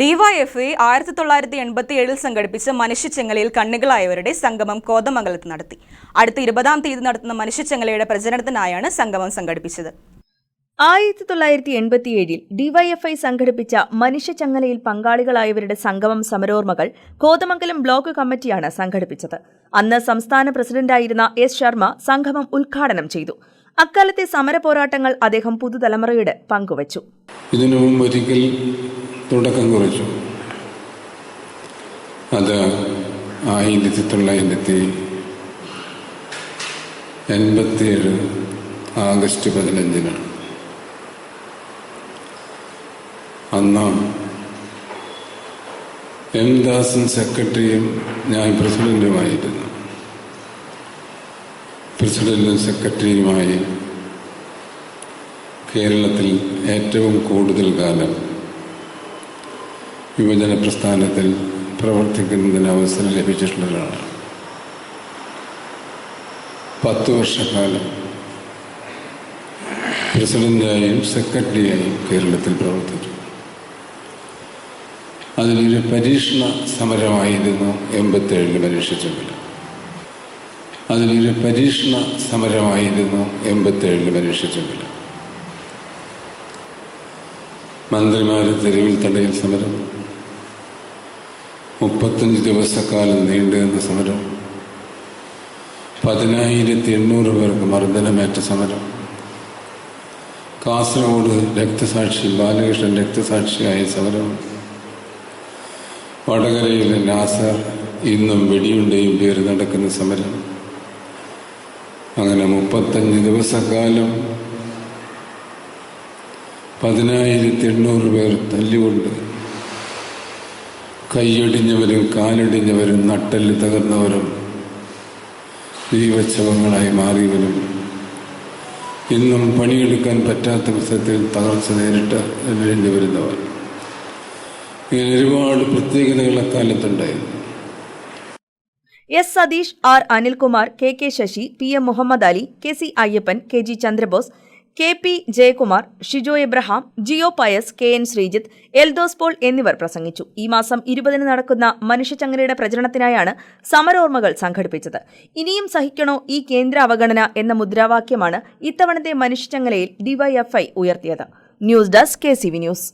DYFI ആയിരത്തി തൊള്ളായിരത്തി എൺപത്തി ഏഴിൽ സംഘടിപ്പിച്ച മനുഷ്യച്ചെങ്ങലയിൽ കണ്ണുകളായവരുടെ സംഗമം കോതമംഗലത്ത് നടത്തി. അടുത്ത ഇരുപതാം തീയതി നടത്തുന്ന മനുഷ്യച്ചെങ്ങലയുടെ പ്രചരണത്തിനായാണ് സംഗമം സംഘടിപ്പിച്ചത്. ആയിരത്തി തൊള്ളായിരത്തി എൺപത്തിയേഴിൽ ഡിവൈഎഫ്ഐ സംഘടിപ്പിച്ച മനുഷ്യചങ്ങലയിൽ പങ്കാളികളായവരുടെ സംഗമം സമരോർമ്മകൾ കോതമംഗലം ബ്ലോക്ക് കമ്മിറ്റിയാണ് സംഘടിപ്പിച്ചത്. അന്ന് സംസ്ഥാന പ്രസിഡന്റായിരുന്ന എസ് ശർമ്മ സംഗമം ഉദ്ഘാടനം ചെയ്തു. അക്കാലത്തെ സമര പോരാട്ടങ്ങൾ അദ്ദേഹം പുതുതലമുറയുടെ പങ്കുവച്ചു. ഇതിനു മുമ്പ് ഒരിക്കൽ തുടക്കം കുറിച്ചു. അത് ആയിരത്തി തൊള്ളായിരത്തി എൺപത്തിയേഴ് ആഗസ്റ്റ് പതിനഞ്ചിനാണ്. അന്ന് എം ദാസൻ സെക്രട്ടറിയും ഞാൻ പ്രസിഡന്റുമായിരുന്നു. പ്രസിഡന്റും സെക്രട്ടറിയുമായി കേരളത്തിൽ ഏറ്റവും കൂടുതൽ കാലം യുവജന പ്രസ്ഥാനത്തിൽ പ്രവർത്തിക്കുന്നതിന് അവസരം ലഭിച്ചിട്ടുള്ളതാണ് പത്ത് വർഷക്കാലം പ്രസിഡന്റായും സെക്രട്ടറിയായും കേരളത്തിൽ പ്രവർത്തിച്ചു. അതിലൊരു പരീക്ഷണ സമരമായിരുന്നു എൺപത്തേഴിൽ പരീക്ഷിച്ചെങ്കിൽ അതിലൊരു പരീക്ഷണ സമരമായിരുന്നു എൺപത്തേഴിൽ പരീക്ഷിച്ചെങ്കിൽ മന്ത്രിമാരെ തെരുവിൽ തടയൽ സമരം മുപ്പത്തഞ്ച് ദിവസക്കാലം നീണ്ടുനിന്ന സമരം. പതിനായിരത്തി എണ്ണൂറ് പേർക്ക് മർദ്ദനമേറ്റ സമരം. കാസർഗോഡ് രക്തസാക്ഷി ബാലകൃഷ്ണൻ രക്തസാക്ഷിയായ സമരം. വടകരയിലെ നാസർ ഇന്നും വെടിയുണ്ടയും പേര് നടക്കുന്ന സമരം. അങ്ങനെ മുപ്പത്തഞ്ച് ദിവസക്കാലം പതിനായിരത്തി എണ്ണൂറ് പേർ തല്ലുകൊണ്ട് കൈയൊടിഞ്ഞവരും കാലൊടിഞ്ഞവരും നട്ടൽ തകർന്നവരും ജീവച്ഛവങ്ങളായി മാറിയവരും. ഇന്നും പണിയെടുക്കാൻ പറ്റാത്ത വിധത്തിൽ തകർച്ച നേരിട്ട് നേരിടേണ്ടി വരുന്നവർ ഇങ്ങനെ ഒരുപാട് പ്രത്യേകതകൾ അക്കാലത്തുണ്ടായിരുന്നു. S Satheesh R Anilkumar K K Sasi P M Muhammad Ali K C Ayyappan K G Chandrabose K P Jayakumar Shijo Abraham Jio Pius K N Sreejith Eldhose Paul എന്നിവർ പ്രസംഗിച്ചു. ഈ മാസം ഇരുപതിന് നടക്കുന്ന മനുഷ്യചങ്ങലയുടെ പ്രചരണത്തിനായാണ് സമരോർമ്മകൾ സംഘടിപ്പിച്ചത്. ഇനിയും സഹിക്കണോ ഈ കേന്ദ്ര അവഗണന എന്ന മുദ്രാവാക്യമാണ് ഇത്തവണത്തെ മനുഷ്യചങ്ങലയിൽ ഡിവൈഎഫ്ഐ ഉയർത്തിയത്. News desk K C V news.